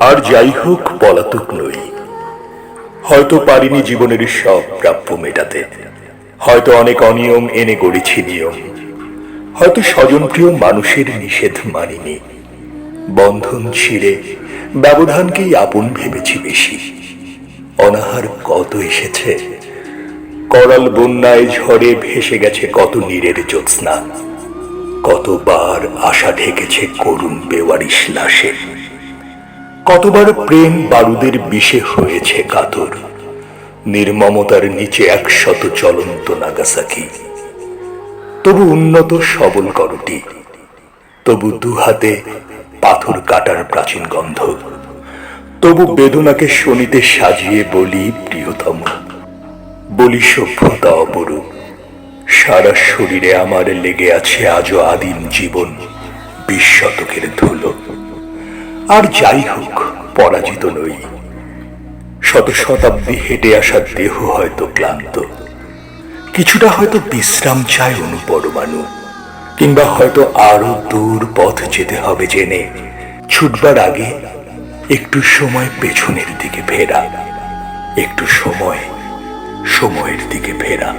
আর যাই হোক, পলাতক নই। হয়তো পারিনি জীবনের সব প্রাপ্য মেটাতে। হয়তো অনেক অনিয়ম এনে গড়েছি নিয়ম। হয়তো স্বজনপ্রিয় মানুষের নিষেধ মানিনি। বন্ধন ছিঁড়ে ব্যবধানকেই আপন ভেবেছি বেশি। অনাহার কত এসেছে? করাল বন্যায় ঝড়ে ভেসে গেছে কত নীরের জ্যোৎস্না। কতবার আশা ঢেকেছে করুণ বেওয়ারিশ লাশে। কতবার প্রেম বারুদের বিষে হয়েছে কাতর। নির্মমতার নিচে একশত চলন্ত নাগাসাকি। তবু উন্নত সবল করটি। তবু দু হাতে পাথর কাটার প্রাচীন গন্ধ। তবু বেদনাকে শনিতে সাজিয়ে বলি, প্রিয়তম। বলি, সভ্যতা অপরূপ। সারা শরীরে আমার লেগে আছে আজও আদিম জীবন বিশ শতকের ধুলো। আর যাই হোক, পরাজিত নই। শত শতাব্দী হেঁটে আসা দেহ হয়তো ক্লান্ত। কিছুটা হয়তো বিশ্রাম চায় অনুপরমাণু কিংবা হয়তো আরও দূর পথ যেতে হবে জেনে, ছুটবার আগে একটু সময় পেছনের দিকে ফেরা, একটু সময় সময়ের দিকে ফেরা।